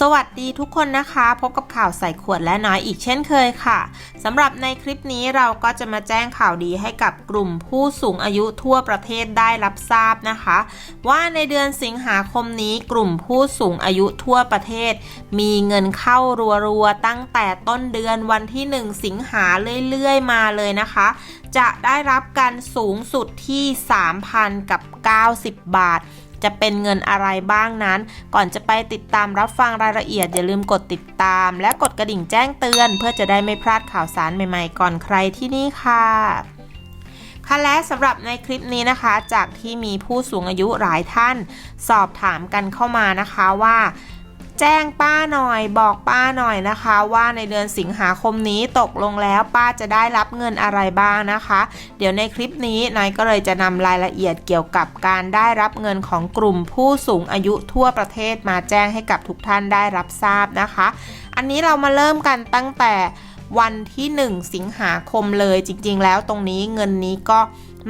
สวัสดีทุกคนนะคะ พบกับข่าวใส่ขวดและน้อยอีกเช่นเคยค่ะสำหรับในคลิปนี้เราก็จะมาแจ้งข่าวดีให้กับกลุ่มผู้สูงอายุทั่วประเทศได้รับทราบนะคะ ว่าในเดือนสิงหาคมนี้กลุ่มผู้สูงอายุทั่วประเทศ มีเงินเข้ารัวๆตั้งแต่ต้นเดือนวันที่ 1 สิงหาเรื่อยๆ มาเลยนะคะ จะได้รับการสูงสุดที่ 3,000 กับ 90 บาท จะเป็นเงินอะไรบ้างนั้น ก่อนจะไปติดตามรับฟังรายละเอียด อย่าลืมกดติดตาม และกดกระดิ่งแจ้งเตือน เพื่อจะได้ไม่พลาดข่าวสารใหม่ๆ ก่อนใครที่นี่ค่ะค่ะและสำหรับในคลิปนี้นะคะ จากที่มีผู้สูงอายุหลายท่าน สอบถามกันเข้ามานะคะว่า แจ้งป้าหน่อย บอกป้าหน่อยนะคะ ว่าในเดือนสิงหาคมนี้ตกลงแล้วป้าจะได้รับเงินอะไรบ้างนะคะ เดี๋ยวในคลิปนี้นายก็เลยจะนำรายละเอียดเกี่ยวกับการได้รับเงินของกลุ่มผู้สูงอายุทั่วประเทศมาแจ้งให้กับทุกท่านได้รับทราบนะคะ อันนี้เรามาเริ่มกันตั้งแต่วันที่ 1 สิงหาคมเลยจริงๆ แล้วตรงนี้เงินนี้ก็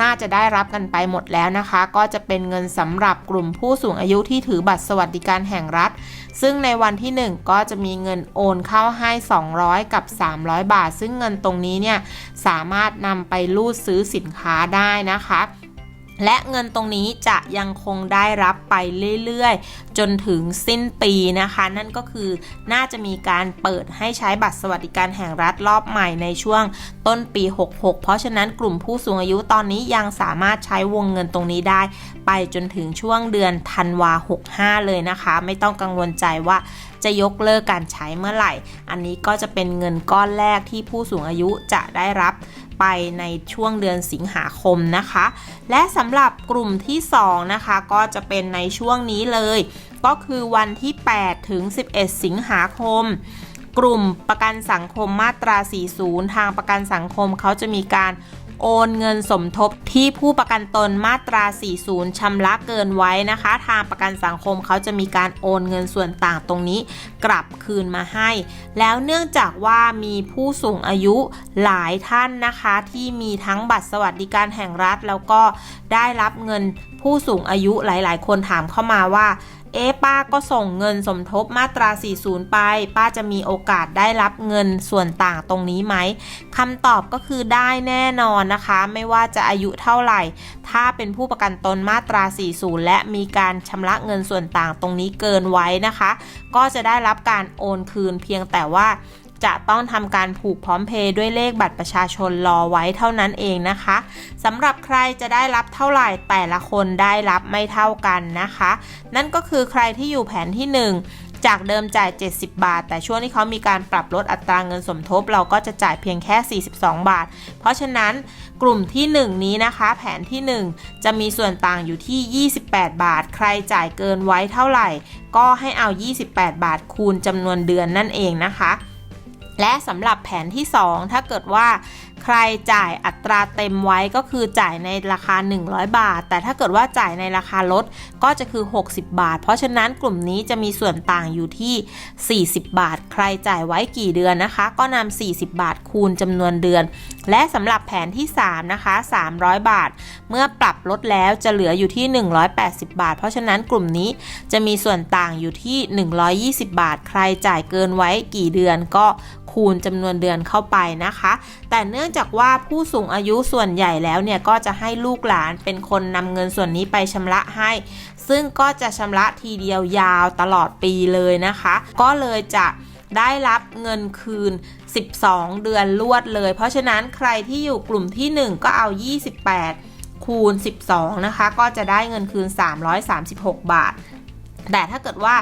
น่าจะได้รับกันไปหมดแล้วนะคะ ก็จะเป็นเงินสำหรับกลุ่มผู้สูงอายุที่ถือบัตรสวัสดิการแห่งรัฐ ซึ่งในวันที่ 1 ก็จะมีเงินโอนเข้าให้ 200 กับ 300 บาท ซึ่งเงินตรงนี้เนี่ยสามารถนำไปรูดซื้อสินค้าได้นะคะ และเงินตรงนี้จะยังคงได้รับไปเรื่อยๆ จนถึงสิ้นปีนะคะ นั่นก็คือน่าจะมีการเปิดให้ใช้บัตรสวัสดิการแห่งรัฐรอบใหม่ในช่วงต้นปี 66 เพราะฉะนั้นกลุ่มผู้สูงอายุตอนนี้ยังสามารถใช้วงเงินตรงนี้ได้ ไปจนถึงช่วงเดือนธันวา 65 เลยนะคะ ไม่ต้องกังวลใจว่าจะยกเลิกการใช้เมื่อไหร่ อันนี้ก็จะเป็นเงินก้อนแรกที่ผู้สูงอายุจะได้รับ ไปในช่วงเดือนสิงหาคมนะคะ และสำหรับกลุ่มที่ 2 นะคะ ก็จะเป็นในช่วงนี้เลย ก็คือวันที่ 8 ถึง 11 สิงหาคม กลุ่มประกันสังคมมาตรา 40 ทางประกันสังคมเขาจะมีการโอนเงินสมทบที่ผู้ประกันตนมาตรา 40 ชำระเกินไว้นะคะ ทางประกันสังคมเขาจะมีการโอนเงินส่วนต่างตรงนี้ กลับคืนมาให้ แล้วเนื่องจากว่ามีผู้สูงอายุหลายท่านนะคะ ที่มีทั้งบัตรสวัสดิการแห่งรัฐ แล้วก็ได้รับเงินผู้สูงอายุหลาย ๆ คนถามเข้ามาว่า เอ๊ป้าก็ส่งเงินสมทบมาตรา 40 ไป ป้าจะมีโอกาสได้รับเงินส่วนต่างตรงนี้ไหมคำตอบก็คือได้แน่นอนนะคะ ไม่ว่าจะอายุเท่าไหร่ ถ้าเป็นผู้ประกันตนมาตรา 40 และมีการชำระเงินส่วนต่างตรงนี้เกินไว้นะคะ ก็จะได้รับการโอนคืนเพียงแต่ว่า จะต้องทำการผูกพร้อมเพย์ด้วยเลขบัตรประชาชนรอไว้เท่านั้นเองนะคะสำหรับใครจะได้รับเท่าไหร่แต่ละคนได้รับไม่เท่ากันนะคะ นั่นก็คือใครที่อยู่แผนที่ 1จากเดิมจ่าย 70 บาท แต่ช่วงที่เขามีการปรับลดอัตราเงินสมทบ เราก็จะจ่ายเพียงแค่ 42 บาท เพราะฉะนั้นกลุ่มที่ 1 นี้นะคะ แผนที่ 1 จะมีส่วนต่างอยู่ที่ 28 บาท ใครจ่ายเกินไว้เท่าไหร่ ก็ให้เอา 28 บาทคูณจำนวนเดือนนั่นเองนะคะ และสำหรับแผนที่ 2 ถ้าเกิดว่า ใครจ่ายอัตราเต็มไว้ก็คือจ่ายในราคา 100 บาท แต่ถ้าเกิดว่าจ่ายในราคาลดก็จะคือ 60 บาท เพราะฉะนั้นกลุ่มนี้จะมีส่วนต่างอยู่ที่ 40 บาท ใครจ่ายไว้กี่เดือนนะคะ ก็นำ40 บาทคูณจำนวนเดือน และสำหรับแผนที่ 3 นะคะ 300 บาท เมื่อปรับลดแล้วจะเหลืออยู่ที่ 180 บาท เพราะฉะนั้นกลุ่มนี้จะมีส่วนต่างอยู่ที่ 120 บาท ใครจ่ายเกินไว้กี่เดือนก็คูณจำนวนเดือนเข้าไปนะคะ แต่เนื่ององจากว่าผู้สูงอายุส่วนใหญ่แล้วเนี่ยก็จะให้ลูกหลานเป็นคนนำเงินส่วนนี้ไปชำระให้ ซึ่งก็จะชำระทีเดียวยาวตลอดปีเลยนะคะ ก็เลยจะได้รับเงินคืน 12 เดือนลวดเลย เพราะฉะนั้นใครที่อยู่กลุ่มที่ 1 ก็เอา 28 คูณ 12 นะคะ ก็จะได้เงินคืน 336 บาท แต่ถ้าเกิดว่า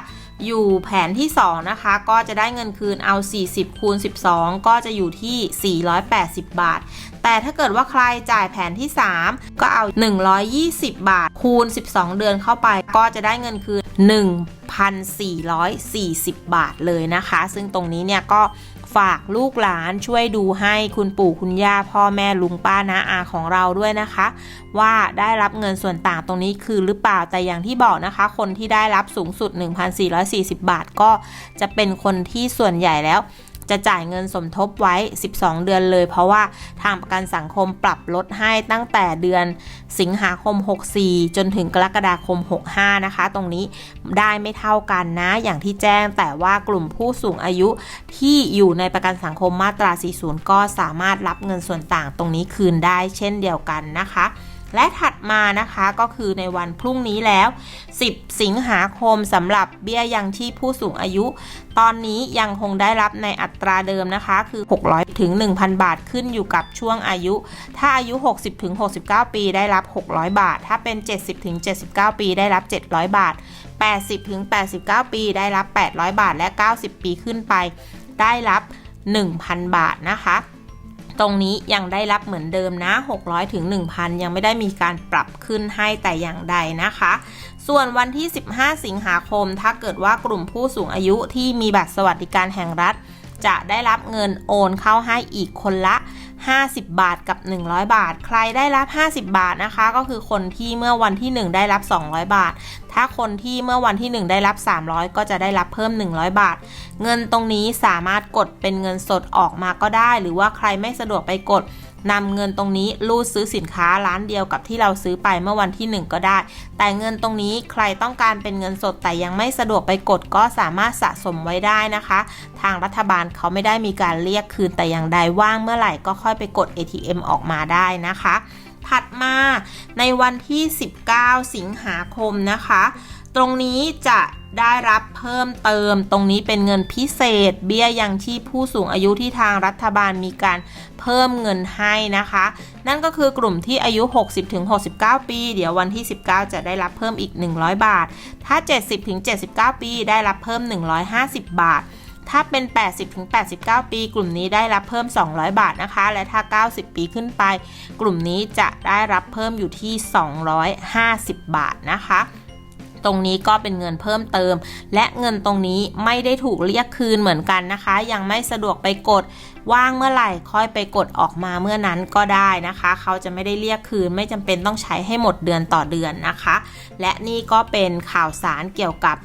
อยู่แผนที่ 2 นะคะ ก็จะได้เงินคืนเอา 40 คูณ 12 ก็จะอยู่ที่ 480 บาท แต่ถ้าเกิดว่าใครจ่ายแผนที่ 3 ก็เอา 120 บาท คูณ 12 เดือนเข้าไป ก็จะได้เงินคืน 1,440 บาทเลยนะคะ ซึ่งตรงนี้เนี่ยก็ ฝากลูกหลานช่วยดูให้คุณปู่คุณย่าพ่อแม่ลุงป้าน้าอาของเราด้วยนะคะ ว่าได้รับเงินส่วนต่างตรงนี้คือหรือเปล่าแต่อย่างที่บอกนะคะ คนที่ได้รับสูงสุด 1,440 บาทก็จะเป็นคนที่ส่วนใหญ่แล้ว จะจ่ายเงินสมทบไว้ 12 เดือนเลย เพราะว่าทางประกันสังคมปรับลดให้ตั้งแต่เดือนสิงหาคม 64 จนถึงกรกฎาคม 65 นะคะ ตรงนี้ได้ไม่เท่ากันนะ อย่างที่แจ้งแต่ว่ากลุ่มผู้สูงอายุที่อยู่ในประกันสังคมมาตรา 40 ก็สามารถรับเงินส่วนต่างตรงนี้คืนได้เช่นเดียวกันนะคะ และถัดมานะคะก็คือในวันพรุ่งนี้แล้ว 10 สิงหาคมสำหรับเบี้ยยังชีพผู้สูงอายุ ตอนนี้ยังคงได้รับในอัตราเดิมนะคะ คือ 600 ถึง 1,000 บาทขึ้นอยู่กับช่วงอายุ ถ้าอายุ 60 ถึง 69 ปีได้รับ 600 บาท ถ้าเป็น 70 ถึง 79 ปีได้รับ 700 บาท 80 ถึง 89 ปีได้รับ 800 บาท และ 90 ปีขึ้นไป ได้รับ 1,000 บาทนะคะ ตรงนี้ยังได้รับเหมือนเดิมนะ 600ถึง1,000 ยังไม่ได้มีการปรับขึ้นให้แต่อย่างใดนะคะ ส่วนวันที่ 15 สิงหาคม ถ้าเกิดว่ากลุ่มผู้สูงอายุที่มีบัตรสวัสดิการแห่งรัฐ จะได้รับเงินโอนเข้าให้อีกคนละ 50 บาทกับ 100 บาท ใครได้รับ 50 บาทนะคะ ก็คือคนที่เมื่อวันที่ 1 ได้รับ 200 บาท ถ้าคนที่เมื่อวันที่ 1 ได้รับ 300 ก็จะได้รับเพิ่ม 100 บาท เงินตรงนี้สามารถกดเป็นเงินสดออกมาก็ได้ หรือว่าใครไม่สะดวกไปกด นำเงินตรงนี้รูดซื้อสินค้าร้านเดียวกับที่เราซื้อไปเมื่อวันที่ 1 ก็ได้ แต่เงินตรงนี้ใครต้องการเป็นเงินสดแต่ยังไม่สะดวกไปกดก็สามารถสะสมไว้ได้นะคะ ทางรัฐบาลเขาไม่ได้มีการเรียกคืนแต่อย่างใดว่างเมื่อไหร่ก็ค่อยไปกด ATM ออกมาได้นะคะ ถัดมาในวันที่ 19 สิงหาคมนะคะ ตรงนี้จะได้รับเพิ่มเติม ตรงนี้เป็นเงินพิเศษ เบี้ยยังชีพผู้สูงอายุที่ทางรัฐบาลมีการเพิ่มเงินให้นะคะ นั่นก็คือกลุ่มที่อายุ 60-69 ปี เดี๋ยววันที่ 19 จะได้รับเพิ่มอีก 100 บาท ถ้า 70-79 ปีได้รับเพิ่ม 150 บาทถ้าเป็น 80-89 ปี กลุ่มนี้ได้รับเพิ่ม 200 บาทนะคะ และถ้า 90 ปีขึ้นไป กลุ่มนี้จะได้รับเพิ่มอยู่ที่ 250 บาทนะคะ ตรงนี้ก็เป็นเงินเพิ่มเติม และเงินตรงนี้ไม่ได้ถูกเรียกคืนเหมือนกันนะคะ ยังไม่สะดวกไปกดว่างเมื่อไหร่ค่อยไปกดออกมาเมื่อนั้นก็ได้นะคะ เขาจะไม่ได้เรียกคืนไม่จำเป็นต้องใช้ให้หมดเดือนต่อเดือนนะคะ และนี่ก็เป็นข่าวสารเกี่ยวกับ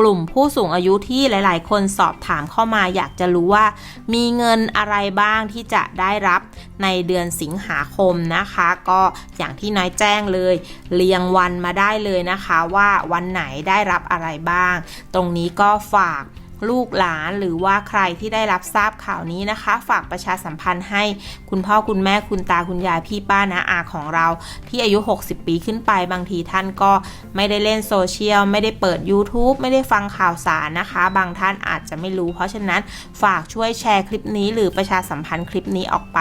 กลุ่มผู้สูงอายุที่หลาย ๆ คนสอบถามเข้ามาอยากจะรู้ว่า มีเงินอะไรบ้างที่จะได้รับในเดือนสิงหาคมนะคะ ก็อย่างที่น้อยแจ้งเลย เรียงวันมาได้เลยนะคะ ว่าวันไหนได้รับอะไรบ้าง ตรงนี้ก็ฝาก ลูกหลานหรือว่าใครที่ได้รับทราบข่าวนี้นะคะ ฝากประชาสัมพันธ์ให้คุณพ่อคุณแม่คุณตาคุณยายพี่ป้านะอาของเรา ที่อายุ 60 ปีขึ้นไปบางทีท่านก็ไม่ได้เล่นโซเชียล ไม่ได้เปิด YouTube ไม่ได้ฟังข่าวสารนะคะ บางท่านอาจจะไม่รู้ เพราะฉะนั้นฝากช่วยแชร์คลิปนี้ หรือประชาสัมพันธ์คลิปนี้ออกไป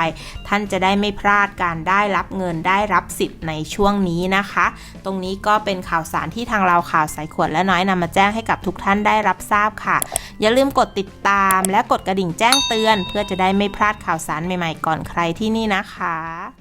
ท่านจะได้ไม่พลาดการได้รับเงินได้รับสิทธิ์ในช่วงนี้นะคะ ตรงนี้ก็เป็นข่าวสารที่ทางเราข่าวสายขวดและน้อยนำมาแจ้งให้กับทุกท่านได้รับทราบค่ะอย่าลืมกดติดตามและกดกระดิ่งแจ้งเตือน เพื่อจะได้ไม่พลาดข่าวสารใหม่ๆก่อนใครที่นี่นะคะ